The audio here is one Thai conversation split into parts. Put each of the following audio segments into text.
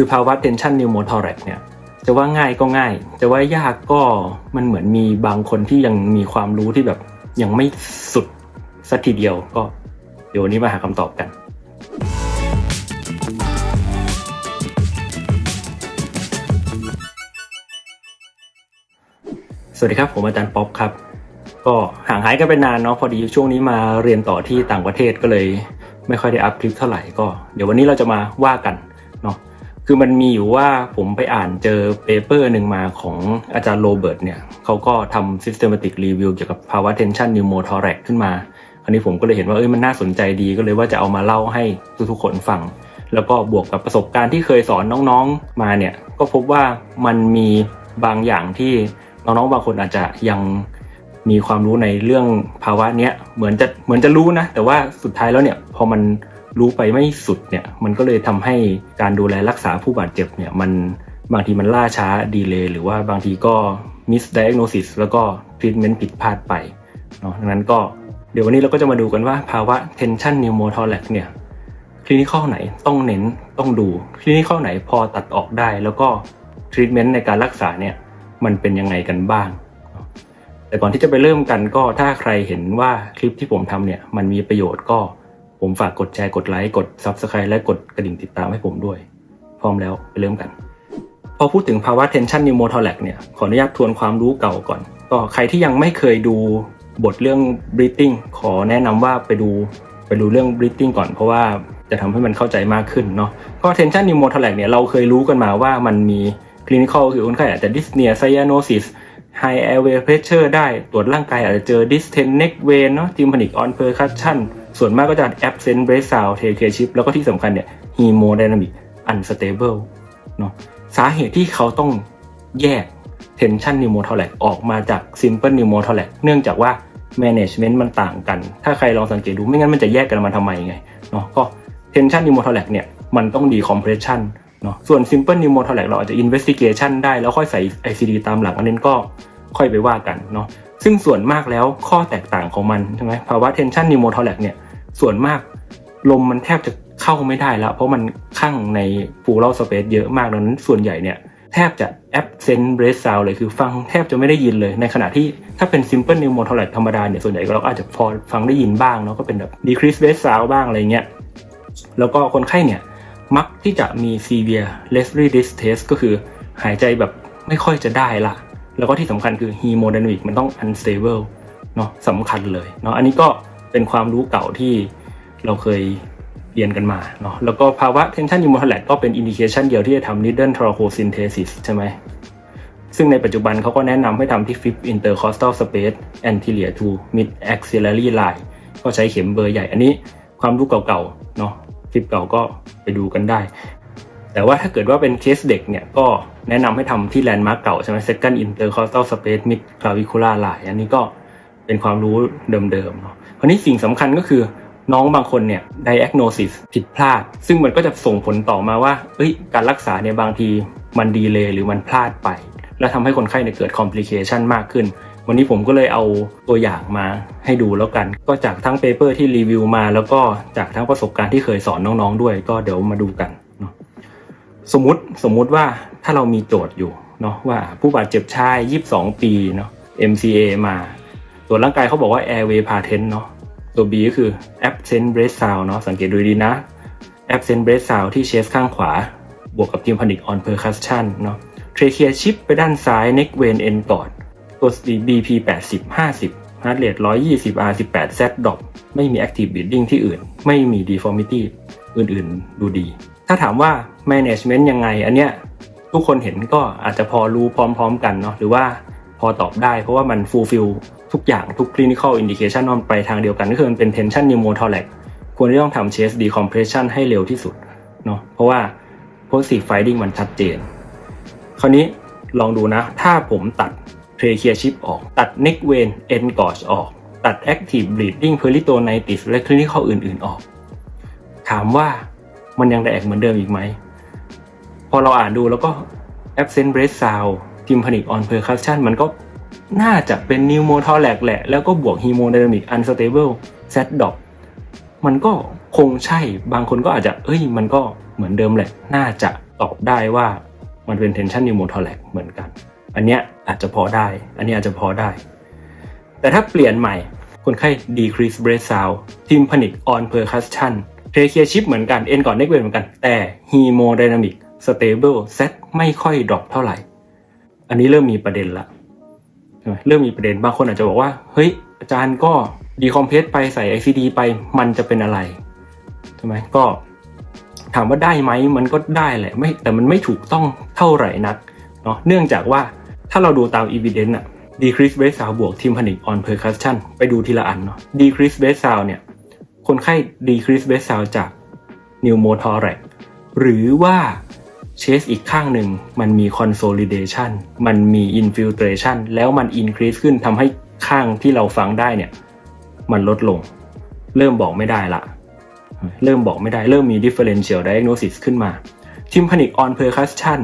คือภาวะ tension pneumothorax เนี่ยจะว่าง่ายก็ง่าย จะว่ายากก็มันเหมือนมีบางคนที่ยังมีความรู้ที่แบบยังไม่สุดสักทีเดียวก็เดี๋ยววันนี้มาหาคำตอบกัน สวัสดีครับผมอาจารย์ป๊อปครับ ก็ห่างหายกันไปนานเนาะพอดีช่วงนี้มาเรียนต่อที่ต่างประเทศก็เลย ไม่ค่อยได้อัพคลิปเท่าไหร่ก็ เดี๋ยววันนี้เราจะมาว่ากัน คือมันมีอยู่ว่าผมไปอ่านเจอเปเปอร์หนึ่งมาของอาจารย์โรเบิร์ตเนี่ยเขาก็ทำ systematic review เกี่ยวกับภาวะ tension pneumothorax ขึ้นมาคราวนี้ผมก็เลยเห็นว่าเอ้ยมันน่าสนใจดีก็เลยว่าจะเอามาเล่าให้ทุกๆคนฟัง แล้วก็บวกกับประสบการณ์ที่เคยสอนน้องๆมาเนี่ย ก็พบว่ามันมีบางอย่างที่น้องๆบางคนอาจจะยังมีความรู้ในเรื่องภาวะเนี้ยเหมือนจะเหมือนจะรู้นะ แต่ว่าสุดท้ายแล้วเนี่ยพอมัน รู้ไปไม่สุดเนี่ยมันก็เลยทำให้การดูแลรักษาผู้บาดเจ็บเนี่ยมันบางทีมันล่าช้าดีเลยหรือว่าบางทีก็ misdiagnosis แล้วก็ treatment ผิดพลาดไปเนาะดังนั้นก็เดี๋ยววันนี้เราก็จะมาดูกันว่าภาวะ tension pneumothorax เนี่ยคลินิคอลไหนต้องเน้นต้องดูคลินิคอลไหนพอตัดออกได้ แล้วก็ทรีทเมนต์ในการรักษาเนี่ยมันเป็นยังไงกันบ้าง แต่ก่อนที่จะไปเริ่มกันก็ถ้าใครเห็นว่าคลิปที่ผมทำเนี่ยมันมีประโยชน์ก็ ผมฝากกดแชร์กดไลค์กด Subscribe และกดกระดิ่งติดตามให้ผมด้วย พร้อมแล้วไปเริ่มกัน พอพูดถึงภาวะ tension pneumothorax เนี่ยขออนุญาตทวนความรู้เก่าก่อน ก็ใครที่ยังไม่เคยดูบทเรื่อง breathing ขอแนะนำว่าไปดูไปดูเรื่อง breathing ก่อนเพราะว่าจะทำให้มันเข้าใจมากขึ้นเนาะก็ tension pneumothorax เนี่ยเราเคยรู้กันมาว่ามันมี clinical คือคนไข้อาจจะ dyspnea cyanosis high airway pressure ได้ตรวจร่างกายอาจจะเจอ distend neck vein เนาะ tympanic on percussion ส่วนมากก็จะ absent breath sound t a k e shift แล้วก็ที่สำคัญเนี่ย hemodynamic unstable เนาะสาเหตุที่เขาต้องแยก tension pneumothorax ออกมาจาก simple pneumothorax เนื่องจากว่า management มันต่างกัน ถ้าใครลองสังเกตดูไม่งั้นมันจะแยกกันมาทำไมไงเนาะก็ tension pneumothorax เนี่ยมันต้อง decompression เนาะส่วน simple pneumothorax เราอาจจะ investigation ได้แล้วค่อยใส่ ICD ตามหลังอันนั้นก็ค่อยไปว่ากันเนาะซึ่งส่วนมากแล้วข้อแตกต่างของมันใช่ไหมภาวะ tension pneumothorax เนี่ย ส่วนมากลมมันแทบจะเข้าไม่ได้แล้ว เพราะมันข้างใน pleural space เยอะมากดังนั้นส่วนใหญ่เนี่ยแทบจะ absent breath sound เลยคือฟังแทบจะไม่ได้ยินเลย ในขณะที่ถ้าเป็น simple pneumothorax ธรรมดาเนี่ยส่วนใหญ่เราก็อาจจะพอฟังได้ยินบ้างเนาะก็เป็นแบบ decrease breath sound บ้างอะไรเงี้ยแล้วก็คนไข้เนี่ยมักที่จะมี severe respiratory distress ก็คือหายใจแบบไม่ค่อยจะได้ละ แล้วก็ที่สำคัญคือ hemodynamic มันต้อง unstable เนาะสำคัญเลยเนาะอันนี้ก็ เป็นความรู้เก่าที่เราเคยเรียนกันมาเนาะแล้วก็ภาวะ tension pneumothorax ก็เป็น indication เดียวที่จะทำ needle thoracosynthesis ใช่ไหมซึ่งในปัจจุบันเขาก็แนะนำให้ทำที่ fifth intercostal space anterior to mid axillary line ก็ใช้เข็มเบอร์ใหญ่อันนี้ความรู้เก่าๆเนาะคลิปเก่าก็ไปดูกันได้ แต่ว่าถ้าเกิดว่าเป็นเคสเด็กเนี่ยก็แนะนำให้ทำที่แลนด์มาร์กเก่าใช่ไหม second intercostal space mid clavicular line อันนี้ก็ เป็นความรู้เดิมๆเนาะคราวนี้สิ่งสำคัญก็คือน้องบางคนเนี่ย diagnosis ผิดพลาด ซึ่งมันก็จะส่งผลต่อมาว่าเอ้ย การรักษาเนี่ยบางทีมันดีเลยหรือมันพลาดไป แล้วทำให้คนไข้เนี่ยเกิด complication มากขึ้น วันนี้ผมก็เลยเอาตัวอย่างมาให้ดูแล้วกัน ก็จากทั้งเปเปอร์ที่รีวิวมา แล้วก็จากทั้งประสบการณ์ที่เคยสอนน้องๆด้วย ก็เดี๋ยวมาดูกันเนาะสมมติสมมุติว่าถ้าเรามีโจทย์อยู่เนาะว่าผู้บาดเจ็บชาย 22 ปีเนาะ MCA มา ตรวจร่างกายเขาบอกว่า airway patent เนาะตัว B ก็คือ absent breath sound เนาะสังเกตดูดีนะ absent breath sound ที่เชสข้างขวา บวกกับ tympanic on percussion เนาะ trachea chip ไปด้านซ้าย neck vein end กอดตัว BP 80 50 heart rate 120 R 18 Z drop ไม่มี active bleeding ที่อื่น ไม่มี deformity อื่นๆ ดูดี ถ้าถามว่า management ยังไง อันเนี้ยทุกคนเห็นก็อาจจะพอรู้พร้อม ๆ กันเนาะหรือว่าพอตอบได้เพราะว่ามัน fulfill ทุกอย่างทุก clinical indication มันไปทางเดียวกันก็คือมันเป็น tension pneumothorax ควรที่ต้องทำ chest decompression ให้เร็วที่สุดเนาะเพราะว่า positive finding มันชัดเจน คราวนี้ลองดูนะ ถ้าผมตัด trachea chip ออก ตัด neck vein end gauge ออก ตัด active bleeding peritonitis และ clinical อื่น ๆ ออก ถามว่ามันยังแดกเหมือนเดิมอีกไหม พอเราอ่านดูแล้วก็ absent breath sound tympanic on percussion มันก็ น่าจะเป็น pneumothorax แหละ แล้วก็บวก hemodynamic unstable z dot มันก็คงใช่บางคนก็อาจจะ เอ้ย มันก็เหมือนเดิมแหละ น่าจะตอบได้ว่ามันเป็น tension pneumothorax เหมือนกัน อันเนี้ยอาจจะพอได้ อันนี้อาจจะพอได้ แต่ถ้าเปลี่ยนใหม่ คนไข้ decrease breath sound tympanic on percussion t r a c e a chip เหมือนกัน end ก่อน neck vein เหมือนกัน แต่ hemodynamic stable set ไม่ค่อยดรอปเท่าไหร่ อันนี้เริ่มมีประเด็นละ เริ่มมีประเด็นบางคนอาจจะบอกว่า เฮ้ย อาจารย์ก็ดีคอมเพรสไปใส่ ICD ไปมันจะเป็นอะไรใช่ไหมก็ถามว่าได้ไหมมันก็ได้แหละไม่แต่มันไม่ถูกต้องเท่าไหร่นักเนาะเนื่องจากว่าถ้าเราดูตาม evidence อะ decrease breath sound บวก tympanic on percussion ไปดูทีละอันเนาะ decrease breath sound เนี่ยคนไข้ decrease breath sound จาก pneumothorax หรือว่า เชสอีกข้างหนึ่งมันมี consolidation มันมี infiltration แล้วมัน increase ขึ้นทำให้ข้างที่เราฟังได้เนี่ย มันลดลง เริ่มบอกไม่ได้ละ เริ่มบอกไม่ได้ เริ่มมี differential diagnosis ขึ้นมา tympanic on percussion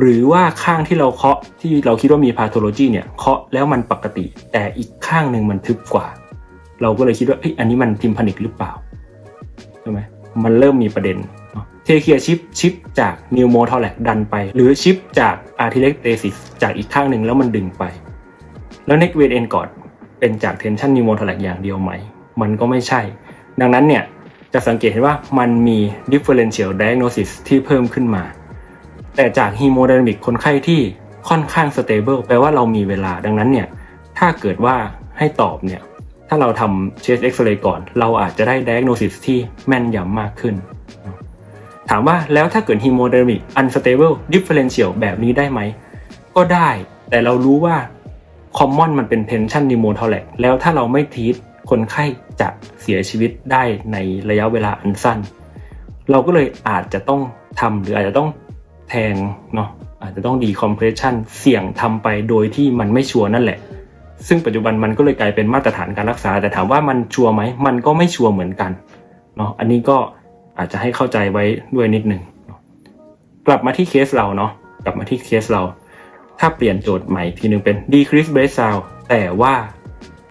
หรือว่าข้างที่เราเคาะที่เราคิดว่ามี pathology เนี่ยเคาะแล้วมันปกติ แต่อีกข้างหนึ่งมันทึบกว่า เราก็เลยคิดว่าเอ้ยอันนี้มัน tympanic หรือเปล่าใช่ไหมมันเริ่มมีประเด็น เทเคียชิปชิปจากนิวโมทอแลกดันไป หรือชิปจากอาร์ทิเล็กเตซิสจากอีกข้างหนึ่งแล้วมันดึงไป แล้วเน็กเวนเอนกอดเป็นจากเทนชันนิวโมทอแลกอย่างเดียวไหม มันก็ไม่ใช่ ดังนั้นเนี่ยจะสังเกตเห็นว่ามันมี differential diagnosis ที่เพิ่มขึ้นมา แต่จาก hemodynamic คนไข้ที่ค่อนข้าง stable แปลว่าเรามีเวลาดังนั้นเนี่ยถ้าเกิดว่าให้ตอบเนี่ยถ้าเราทำ chest x-ray ก่อน เราอาจจะได้ diagnosis ที่แม่นยำมากขึ้น ถามว่าแล้วถ้าเกิด hemodynamic unstable differential แบบนี้ได้ไหม ก็ได้ แต่เรารู้ว่า common มันเป็น tension pneumothorax แล้วถ้าเราไม่ทีทคนไข้จะเสียชีวิตได้ในระยะเวลาอันสั้น เราก็เลยอาจจะต้องทำหรืออาจจะต้องแทงเนาะอาจจะต้อง decompression เสี่ยงทำไปโดยที่มันไม่ชัวร์นั่นแหละ ซึ่งปัจจุบันมันก็เลยกลายเป็นมาตรฐานการรักษา แต่ถามว่ามันชัวร์ไหม มันก็ไม่ชัวร์เหมือนกันเนาะอันนี้ก็ อาจจะให้เข้าใจไว้ด้วยนิดหนึ่งกลับมาที่เคสเราเนาะกลับมาที่เคสเรา ถ้าเปลี่ยนโจทย์ใหม่ทีหนึงเป็น decrease breath sound แต่ว่า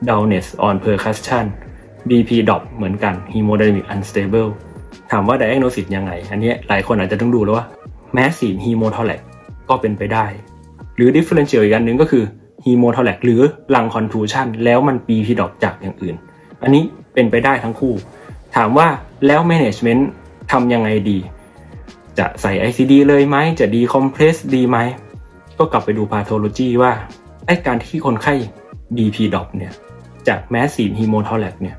dullness on percussion BP drop เหมือนกัน hemodynamic unstable ถามว่า diagnosis ยังไง อันนี้หลายคนอาจจะต้องดูแล้วว่า massive hemothorax ก็เป็นไปได้ หรือ differential อีกอันหนึ่งก็คือ hemothorax หรือ lung contusion แล้วมัน BP drop จากอย่างอื่น อันนี้เป็นไปได้ทั้งคู่ ถามว่าแล้ว management ทำยังไงดี จะใส่ ICD เลยไหม จะ decompress ดีไหม ก็กลับไปดู pathology ว่าไอการที่คนไข้ BP drop เนี่ย จาก massive hemothorax เนี่ย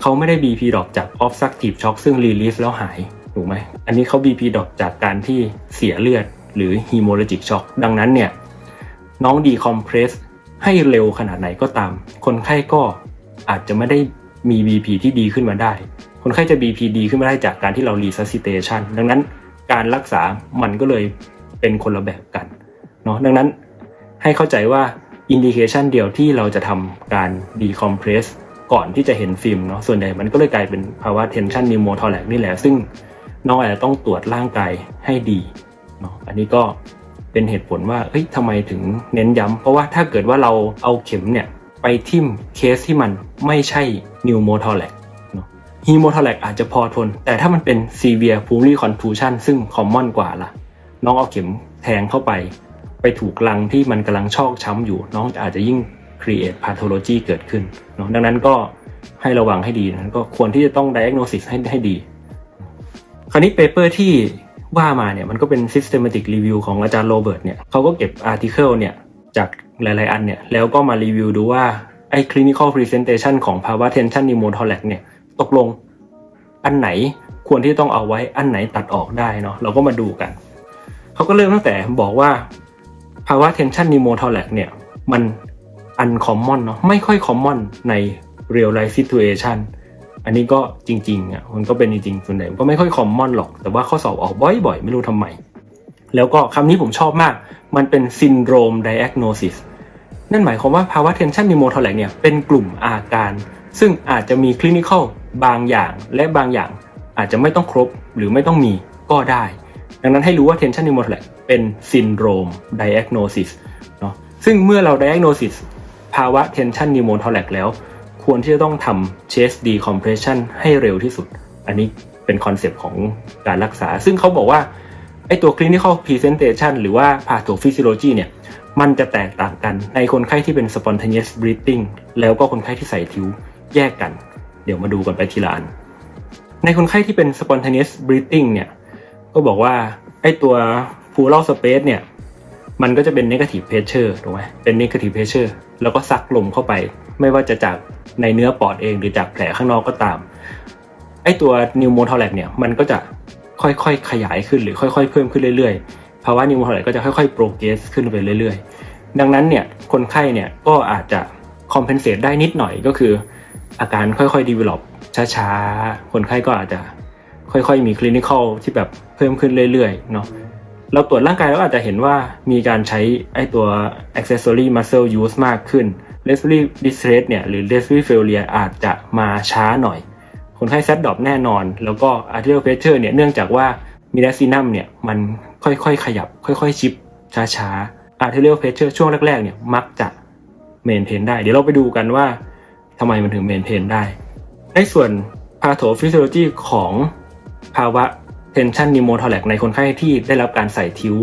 เขาไม่ได้ BP drop จาก obstructive shock ซึ่ง release แล้วหาย ถูกไหม อันนี้เขา BP drop จากการที่เสียเลือดหรือ hemorrhagic shock ดังนั้นเนี่ยน้อง decompress ให้เร็วขนาดไหนก็ตาม คนไข้ก็อาจจะไม่ได้มี BP ที่ดีขึ้นมาได้ คนไข้จะ BP ดีขึ้นมาได้จากการที่เรา resuscitation ดังนั้นการรักษามันก็เลยเป็นคนละแบบกันเนาะดังนั้นให้เข้าใจว่าอินดิเคชันเดียวที่เราจะทำการ decompress ก่อนที่จะเห็นฟิล์มเนาะส่วนใหญ่มันก็เลยกลายเป็นภาวะ tension pneumothorax นี่แหละ ซึ่งน้องอาจจะต้องตรวจร่างกายให้ดีเนาะอันนี้ก็เป็นเหตุผลว่าเฮ้ยทำไมถึงเน้นย้ำเพราะว่าถ้าเกิดว่าเราเอาเข็มเนี่ยไปทิ่มเคสที่มันไม่ใช่ pneumothorax นาะ pneumothorax อาจจะพอทน แต่ถ้ามันเป็น severe pulmonary contusion ซึ่ง common กว่าล่ะ น้องเอาเข็มแทงเข้าไป ไปถูกรังที่มันกำลังชอกช้ำอยู่ น้องอาจจะยิ่ง create pathology เกิดขึ้นเนาะดังนั้นก็ให้ระวังให้ดีนะก็ควรที่จะต้อง diagnosis ให้ให้ดี คราวนี้ paper ที่ว่ามาเนี่ยมันก็เป็น systematic review ของอาจารย์โรเบิร์ตเนี่ยเขาก็เก็บ article เนี่ยจากหลาย ๆ อันเนี่ยแล้วก็มารีวิวดูว่าไอ้ clinical presentation ของภาวะ tension pneumothorax เนี่ย ตกลงอันไหนควรที่ต้องเอาไว้อันไหนตัดออกได้เนาะเราก็มาดูกัน เขาก็เริ่มตั้งแต่บอกว่าภาวะ tension pneumothorax เนี่ย มัน uncommon เนาะไม่ค่อย common ใน real life situation อันนี้ก็จริงๆอะมันก็เป็นจริงๆส่วนใหญ่ก็ไม่ค่อย common หรอก แต่ว่าข้อสอบออกบ่อยๆ ไม่รู้ทำไม แล้วก็คำนี้ผมชอบมาก มันเป็น syndrome diagnosis นั่นหมายความว่าภาวะ tension pneumothorax เนี่ยเป็นกลุ่มอาการ ซึ่งอาจจะมี clinical บางอย่างและบางอย่างอาจจะไม่ต้องครบหรือไม่ต้องมีก็ได้ ดังนั้นให้รู้ว่า tension pneumothorax เป็น syndrome diagnosis เนาะซึ่งเมื่อเรา diagnosis ภาวะ tension pneumothorax แล้ว ควรที่จะต้องทำ chest decompression ให้เร็วที่สุด อันนี้เป็นคอนเซปต์ของการรักษา ซึ่งเขาบอกว่าไอตัว clinical presentation หรือว่า pathophysiology เนี่ยมันจะแตกต่างกันในคนไข้ที่เป็น spontaneous breathing แล้วก็คนไข้ที่ใส่ทิวแยกกัน เดี๋ยวมาดูกันไปทีละอัน ในคนไข้ที่เป็น spontaneous breathing เนี่ย ก็บอกว่า ไอตัว pleural space เนี่ย มันก็จะเป็น negative pressure ถูกไหมเป็น negative pressure แล้วก็ซักลมเข้าไป ไม่ว่าจะจากในเนื้อปอดเองหรือจากแผลข้างนอกก็ตาม ไอตัว pneumothorax เนี่ย มันก็จะค่อยๆ ขยายขึ้นหรือค่อยๆ เพิ่มขึ้นเรื่อยๆ ภาวะ pneumothorax ก็จะค่อยๆ progress ขึ้นไปเรื่อยๆ ดังนั้นเนี่ย คนไข้เนี่ย ก็อาจจะ compensate ได้นิดหน่อยก็คือ อาการค่อยๆ develop ช้าๆ คนไข้ก็อาจจะค่อยๆ มี clinical ที่แบบเพิ่มขึ้นเรื่อยๆเนาะเราตรวจร่างกายเราอาจจะเห็นว่ามีการใช้ไอตัว accessory muscle use มากขึ้น respiratory distress เนี่ยหรือ respiratory failure อาจจะมาช้าหน่อย คนไข้ set drop แน่นอน แล้วก็ arterial pressure เนี่ยเนื่องจากว่า midazinum เนี่ยมันค่อยๆ ขยับ ค่อยๆ ชิปช้าๆ arterial pressure ช่วงแรกๆ เนี่ยมักจะ maintain ได้ เดี๋ยวเราไปดูกันว่า ทำไมมันถึง maintain ได้ ในส่วน pathophysiology ของภาวะ tension pneumothorax ในคนไข้ที่ได้รับการใส่ทิว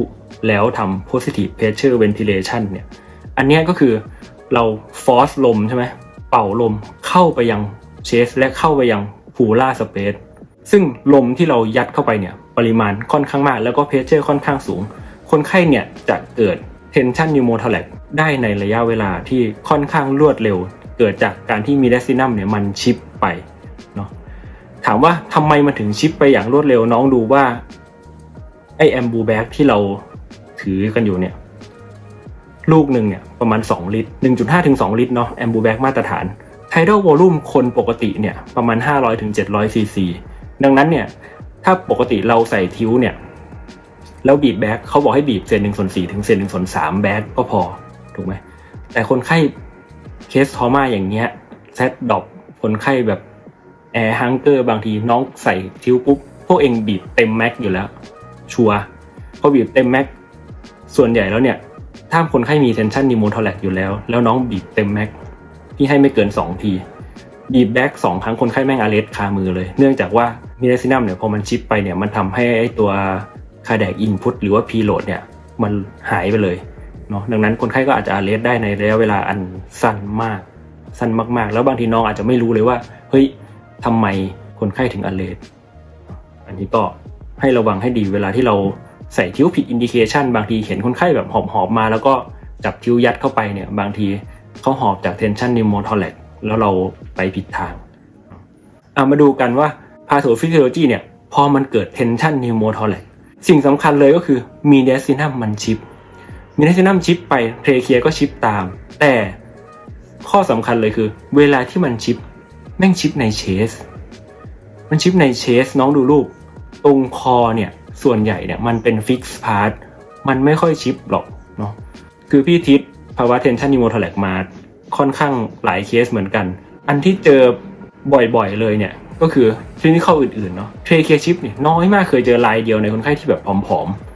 แล้วทำ positive pressure ventilation เนี่ย อันนี้ก็คือเรา force ลมใช่ไหมเป่าลมเข้าไปยัง chest และเข้าไปยัง pleural space ซึ่งลมที่เรายัดเข้าไปเนี่ย ปริมาณค่อนข้างมาก แล้วก็ pressure ค่อนข้างสูง คนไข้เนี่ยจะเกิด tension pneumothorax ได้ในระยะเวลาที่ค่อนข้างรวดเร็ว เกิดจากการที่มีเดซินัมเนี่ยมันชิปไปเนาะถามว่าทำไมมันถึงชิปไปอย่างรวดเร็วน้องดูว่าไอแอมบูแบ็กที่เราถือกันอยู่เนี่ย ลูกหนึ่งเนี่ยประมาณ 2 ลิตร 1.5ถึง2ลิตรเนาะแอมบูแบ็กมาตรฐานไทด a l วอลลุ่มคนปกติเนี่ยประมาณ 500ถึง700ซีซีดังนั้นเนี่ยถ้าปกติเราใส่ทิวเนี่ยแล้วบีบแบ็กเขาบอกให้บีบเซนหนึ่งส่วนสี่ถึงเซนหนึ่งส่วนสามแบ็กก็พอถูกไหมแต่คนไข้ เคสทอมาอย่างเงี้ยแซดดอกคนไข้แบบแอร์ฮังเกอร์บางทีน้องใส่ทิ้วปุ๊บ พวกเองบีบเต็มแม็กอยู่แล้ว ชัวร์พอบีบเต็มแม็กส่วนใหญ่แล้วเนี่ย ถ้าคนไข้มีเทนชันนิโมทอแลกอยู่แล้ว แล้วน้องบีบเต็มแม็กที่ให้ไม่เกิน 2 ทีบีบแบ็กสองครั้งคนไข้แม่งอาเลสคามือเลย เนื่องจากว่ามิเดซินัมเนี่ยพอมันชิปไปเนี่ยมันทำให้ไอตัวคาแดกอินพุตหรือว่าพีโหลดเนี่ยมันหายไปเลย เนาะดังนั้นคนไข้ก็อาจจะอาเลสได้ในระยะเวลาอันสั้นมาก สั้นมาก ๆ แล้วบางทีน้องอาจจะไม่รู้เลยว่า เฮ้ยทำไมคนไข้ถึงอาเลสอันนี้ก็ให้ระวังให้ดีเวลาที่เราใส่ทิ้วผิดอินดิเคชันบางทีเห็นคนไข้แบบหอบๆมา แล้วก็จับทิ้วยัดเข้าไปเนี่ย บางทีเขาหอบจากเทนชันนิโมทอแลกแล้วเราไปผิดทางเอามาดูกันว่าพาโ o ฟิสิโลจีเนี่ย พอมันเกิดเทนชันนิโมทอแลกสิ่งสำคัญเลยก็คือมีเดซินัมมันชิป มีเดซินัมชิปไปเทเคียก็ชิปตาม แต่ข้อสำคัญเลยคือ เวลาที่มันชิป แม่งชิปในเชส มันชิปในเชส น้องดูรูป ตรงคอเนี่ย ส่วนใหญ่เนี่ยมันเป็นฟิกซ์พาร์ทมันไม่ค่อยชิปหรอกเนาะคือพี่ทิศภาวะเทนชันนิโมทอแลกมาค่อนข้างหลายเคสเหมือนกัน อันที่เจอบ่อยๆเลยเนี่ย ก็คือคลินิคอลอื่นๆเนาะเทรเคชิปเนี่ยน้อยมากเคยเจอรายเดียวในคนไข้ที่แบบผอมๆ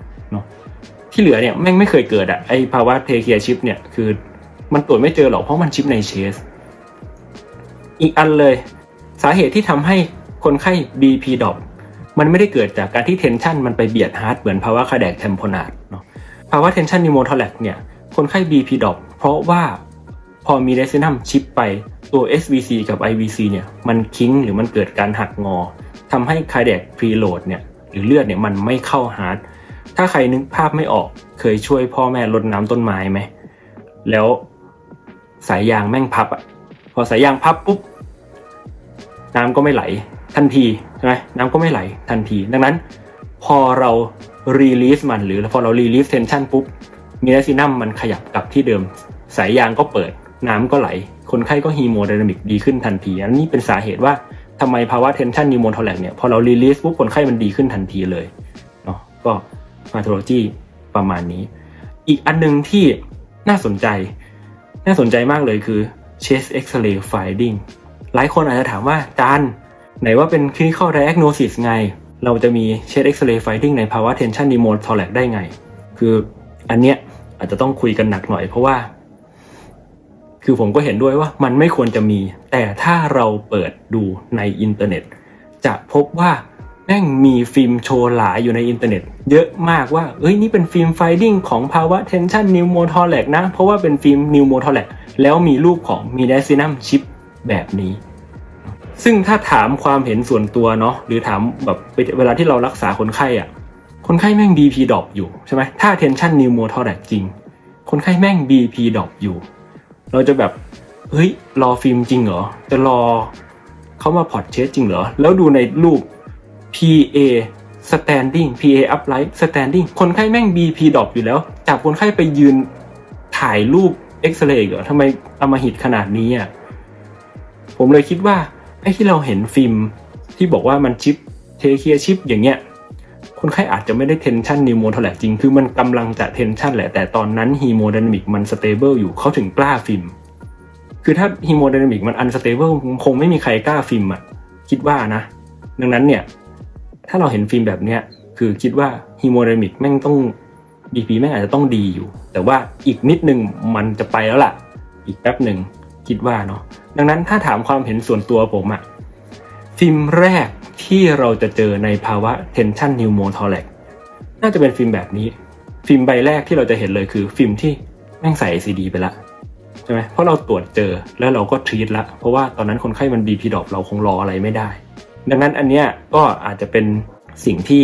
ที่เหลือเนี่ยแม่งไม่เคยเกิดอะไอภาวะเทเคียชิปเนี่ยคือมันตรวจไม่เจอหรอกเพราะมันชิปในเชส อีกอันเลย สาเหตุที่ทำให้คนไข้ BP ดรอปมันไม่ได้เกิดจากการที่เทนชันมันไปเบียดฮาร์ดเหมือนภาวะคาแดกเทมโพนาดเนาะภาวะเทนชันนิโมทอแลกเนี่ยคนไข้ BP ดรอปเพราะว่าพอมีเรซินัมชิปไปตัว SVC กับ IVC เนี่ยมันคิงหรือมันเกิดการหักงอทำให้คาแดกพรีโหลดเนี่ยหรือเลือดเนี่ยมันไม่เข้าฮาร์ด ถ้าใครนึกภาพไม่ออก เคยช่วยพ่อแม่รดน้ำต้นไม้ไหม แล้วสายยางแม่งพับอะพอสายยางพับปุ๊บ น้ำก็ไม่ไหล ทันทีใช่ไหมน้ำก็ไม่ไหลทันที ดังนั้น พอเรา release มันหรือพอเรา release tension ปุ๊บมีเดซินัมมันขยับกลับที่เดิม สายยางก็เปิด น้ำก็ไหล คนไข้ก็ฮีโมไดนามิกดีขึ้นทันที อันนี้เป็นสาเหตุว่าทำไมภาวะ tension pneumothorax เนี่ยพอเรา release ปุ๊บคนไข้มันดีขึ้นทันทีเลยเนาะก็ pathology ประมาณนี้ อีกอันนึงที่น่าสนใจ น่าสนใจมากเลยคือ chest x-ray finding หลายคนอาจจะถามว่าจานไหนว่าเป็น clinical diagnosis ไง เราจะมี chest x-ray finding ในภาวะ tension pneumothorax ได้ไง คืออันเนี้ยอาจจะต้องคุยกันหนักหน่อยเพราะว่า คือผมก็เห็นด้วยว่ามันไม่ควรจะมี แต่ถ้าเราเปิดดูในอินเทอร์เน็ต จะพบว่า แม่งมีฟิล์มโชว์หลายอยู่ในอินเทอร์เน็ต เยอะมากว่าเอ้ยนี่เป็นฟิล์มไฟดิ้งของภาวะ tension new m o t o l a c นะ เพราะว่าเป็นฟิล์ม new m o t o l a c แล้วมีรูปของ m i d a c i n u m chip แบบนี้ ซึ่งถ้าถามความเห็นส่วนตัวเนาะหรือถามแบบเวลาที่เรารักษาคนไข้อะคนไข้แม่ง BP ดรอปอยู่ใช่ไหมถ้า tension new m o t o l a c จริง คนไข้แม่ง BP ดรอปอยู่ เราจะแบบเฮ้ยรอฟิล์มจริงเหรอจะรอเขามาพอร์ตเชสจริงเหรอแล้วดูในรูป PA standing PA upright standing คนไข้แม่ง BP ดรอปอยู่แล้ว จับคนไข้ไปยืนถ่ายรูปเอ็กซเรย์เหรอทำไมเอามาหิดขนาดนี้อะ ผมเลยคิดว่า ไอ้ที่เราเห็นฟิล์ม ที่บอกว่ามันชิปเทเคียชิปอย่างเงี้ย คนไข้อาจจะไม่ได้เทนชันนิวโมเท่าไหร่จริง คือมันกำลังจะเทนชันแหละ แต่ตอนนั้นฮีโมไดนามิกมันสเตเบิลอยู่เขาถึงกล้าฟิล์ม คือถ้าฮีโมไดนามิกมันอันสเตเบิลคงไม่มีใครกล้าฟิล์มอะ คิดว่านะ ดังนั้นเนี่ย ถ้าเราเห็นฟิล์มแบบเนี้ยคือคิดว่าฮีโมไดมิกแม่งต้อง BP แม่งอาจจะต้องดีอยู่ แต่ว่าอีกนิดนึงมันจะไปแล้วล่ะ อีกแป๊บหนึ่งคิดว่าเนาะดังนั้นถ้าถามความเห็นส่วนตัวผมอะฟิล์มแรกที่เราจะเจอในภาวะ tension pneumothorax น่าจะเป็นฟิล์มแบบนี้ ฟิล์มใบแรกที่เราจะเห็นเลยคือฟิล์มที่แม่งใส่ CD ไปละใช่ไหมเพราะเราตรวจเจอแล้วเราก็ทรีตละเพราะว่าตอนนั้นคนไข้มัน BP ดรอปเราคงรออะไรไม่ได้ ดังนั้นอันเนี้ยก็อาจจะเป็นสิ่งที่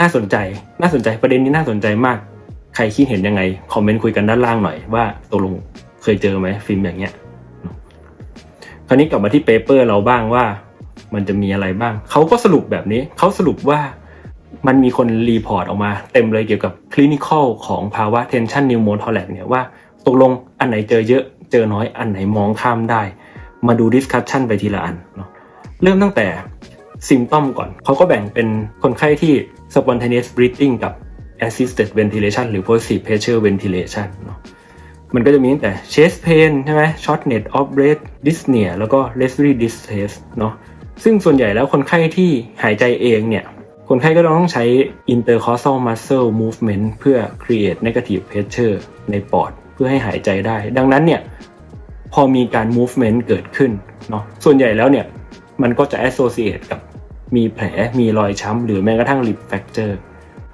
น่าสนใจ น่าสนใจประเด็นนี้น่าสนใจมาก ใครคิดเห็นยังไง คอมเมนต์คุยกันด้านล่างหน่อยว่าตกลงเคยเจอไหมฟิล์มอย่างเงี้ย คราวนี้กลับมาที่เปเปอร์เราบ้างว่า มันจะมีอะไรบ้าง เขาก็สรุปแบบนี้ เขาสรุปว่ามันมีคนรีพอร์ตออกมา เต็มเลยเกี่ยวกับคลินิคอลของภาวะ tension pneumothorax เนี่ยว่าตกลงอันไหนเจอเยอะ เจอน้อยอันไหนมองข้ามได้ มาดูดิสคัชชันไปทีละอันเนาะเริ่มตั้งแต่ ซิมตอมก่อน เขาก็แบ่งเป็นคนไข้ที่ spontaneous breathing กับ assisted ventilation หรือ positive pressure ventilation เนาะมันก็จะมีตั้งแต่ chest pain ใช่ไหม shortness of breath dyspnea แล้วก็ respiratory distress เนาะซึ่งส่วนใหญ่แล้วคนไข้ที่หายใจเองเนี่ย คนไข้ก็ต้องใช้ intercostal muscle movement เพื่อ create negative pressure ในปอดเพื่อให้หายใจได้ ดังนั้นเนี่ย พอมีการ movement เกิดขึ้นเนาะส่วนใหญ่แล้วเนี่ย มันก็จะ associate กับ มีแผลมีรอยช้ำ หรือแม้กระทั่ง lip fracture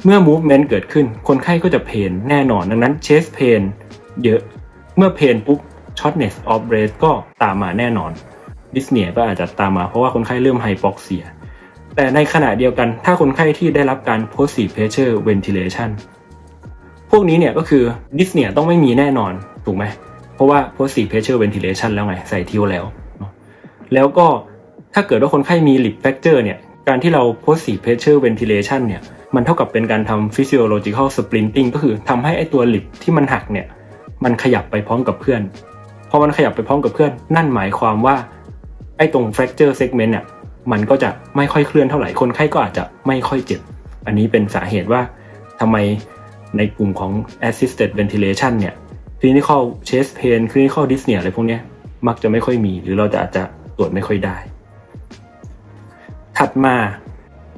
เมื่อ movement เกิดขึ้น คนไข้ก็จะเพนแน่นอน ดังนั้น chest pain เยอะ เมื่อเพนปุ๊บ shortness of breath ก็ตามมาแน่นอน dyspnea ก็อาจจะตามมาเพราะว่าคนไข้เริ่ม hypoxia แต่ในขณะเดียวกัน ถ้าคนไข้ที่ได้รับการ positive pressure ventilation พวกนี้เนี่ยก็คือ dyspnea ต้องไม่มีแน่นอน ถูกไหม เพราะว่า positive pressure ventilation แล้วไง ใส่ทิวแล้ว แล้วก็ ถ้าเกิดว่าคนไข้มี lip fracture เนี่ย การที่เรา positive pressure ventilation เนี่ย มันเท่ากับเป็นการทำ physiological splinting ก็คือทำให้ไอตัว lip ที่มันหักเนี่ย มันขยับไปพร้อมกับเพื่อน พอมันขยับไปพร้อมกับเพื่อน นั่นหมายความว่าไอตรง fracture segment เนี่ย มันก็จะไม่ค่อยเคลื่อนเท่าไหร่ คนไข้ก็อาจจะไม่ค่อยเจ็บ อันนี้เป็นสาเหตุว่าทำไมในกลุ่มของ assisted ventilation เนี่ย clinical chest pain clinical dyspnea อะไรพวกเนี้ยมักจะไม่ค่อยมี หรือเราจะอาจจะตรวจไม่ค่อยได้ มา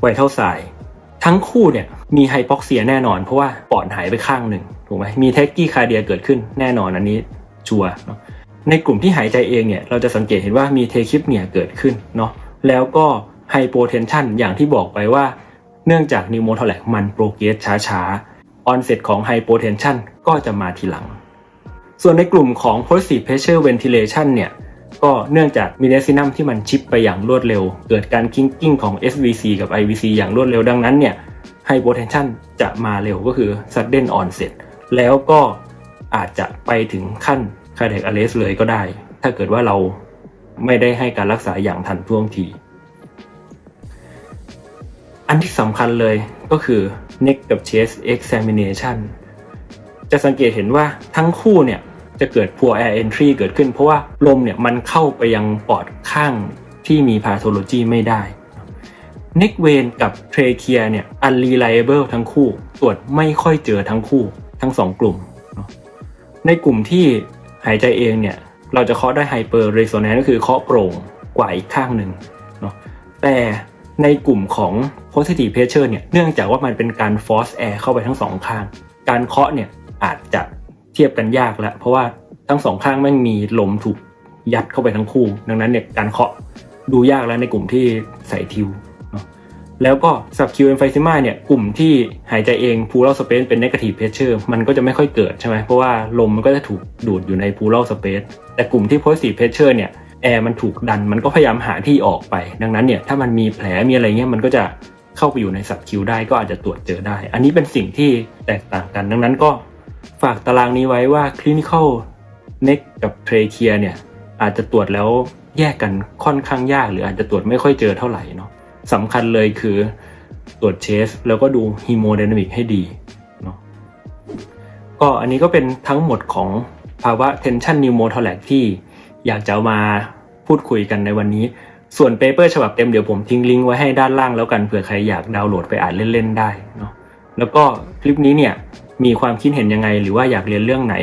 ไวเท่าสาย ทั้งคู่เนี่ยมีไฮปอกเซียแน่นอน เพราะว่าปอดหายไปข้างหนึ่งถูกไหมมีเทคกี้คาเดียเกิดขึ้นแน่นอนอันนี้ชัวร์ในกลุ่มที่หายใจเองเนี่ยเราจะสังเกตเห็นว่ามีเทคิปเนี่ยเกิดขึ้นเนาะแล้วก็ไฮโปเทนชันอย่างที่บอกไปว่า เนื่องจากนิวโมทอแลกมันโปรเกสช้าๆออนเซตของไฮโปเทนชันก็จะมาทีหลัง ส่วนในกลุ่มของ positive pressure ventilation เนี่ย ก็เนื่องจากมีเนซินัมที่มันชิปไปอย่างรวดเร็ว เกิดการคิงกิ้งของ SVC กับ IVC อย่างรวดเร็วดังนั้นเนี่ยไฮโปเทนชันจะมาเร็วก็คือ sudden onset แล้วก็อาจจะไปถึงขั้น cardiac arrest เลยก็ได้ ถ้าเกิดว่าเราไม่ได้ให้การรักษาอย่างทันท่วงที อันที่สำคัญเลยก็คือ neck กับ chest examination จะสังเกตเห็นว่าทั้งคู่เนี่ย จะเกิด poor air entry เกิดขึ้น เพราะว่าลมเนี่ยมันเข้าไปยังปอดข้างที่มี pathology ไม่ได้ neck vein กับ trachea เนี่ย unreliable ทั้งคู่ ตรวจไม่ค่อยเจอทั้งคู่ทั้งสองกลุ่ม ในกลุ่มที่หายใจเองเนี่ยเราจะเคาะได้ hyper resonance ก็คือเคาะโปร่งกว่าอีกข้างหนึ่งเนาะแต่ในกลุ่มของ positive pressure เนี่ยเนื่องจากว่ามันเป็นการ force air เข้าไปทั้งสองข้าง การเคาะเนี่ยอาจจะ เทียบกันยากแล้วเพราะว่าทั้งสองข้างแม่งมีลมถูกยัดเข้าไปทั้งคู่ ดังนั้นเนี่ยการเคาะดูยากแล้วในกลุ่มที่ใส่ทิว แล้วก็ subq emphysema เนี่ยกลุ่มที่หายใจเอง pleural space เป็น negative pressure มันก็จะไม่ค่อยเกิดใช่ไหมเพราะว่าลมมันก็จะถูกดูดอยู่ใน pleural space แต่กลุ่มที่ positive pressure เนี่ยแอร์มันถูกดันมันก็พยายามหาที่ออกไป ดังนั้นเนี่ยถ้ามันมีแผลมีอะไรเงี้ยมันก็จะเข้าไปอยู่ใน subq ได้ก็อาจจะตรวจเจอได้ อันนี้เป็นสิ่งที่แตกต่างกัน ดังนั้นก็ ฝากตารางนี้ไว้ว่า clinical neck กับ trachea เนี่ย อาจจะตรวจแล้วแยกกันค่อนข้างยาก หรืออาจจะตรวจไม่ค่อยเจอเท่าไหร่เนาะสำคัญเลยคือตรวจเชส แล้วก็ดูฮีโมไดนามิกให้ดีเนาะก็อันนี้ก็เป็นทั้งหมดของภาวะ tension pneumothorax ที่อยากจะามาพูดคุยกันในวันนี้ ส่วนเปเปอร์ฉบับเต็มเดี๋ยวผมทิ้งลิงก์ไว้ให้ด้านล่างแล้วกันเผื่อใครอยากดาวน์โหลดไปอ่านเล่นๆได้เนาะแล้วก็คลิปนี้เนี่ย มีความคิดเห็นยังไง หรือว่าอยากเรียนเรื่องไหน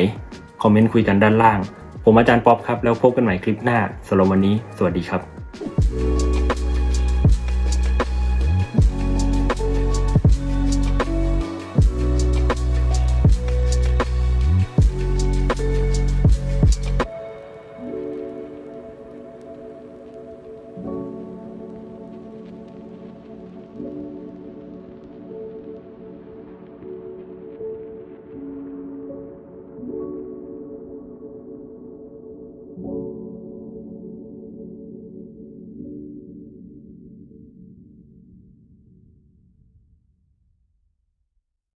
คอมเมนต์คุยกันด้านล่าง ผมอาจารย์ป๊อปครับ แล้วพบกันใหม่คลิปหน้าสำหรับวันนี้ สวัสดีครับ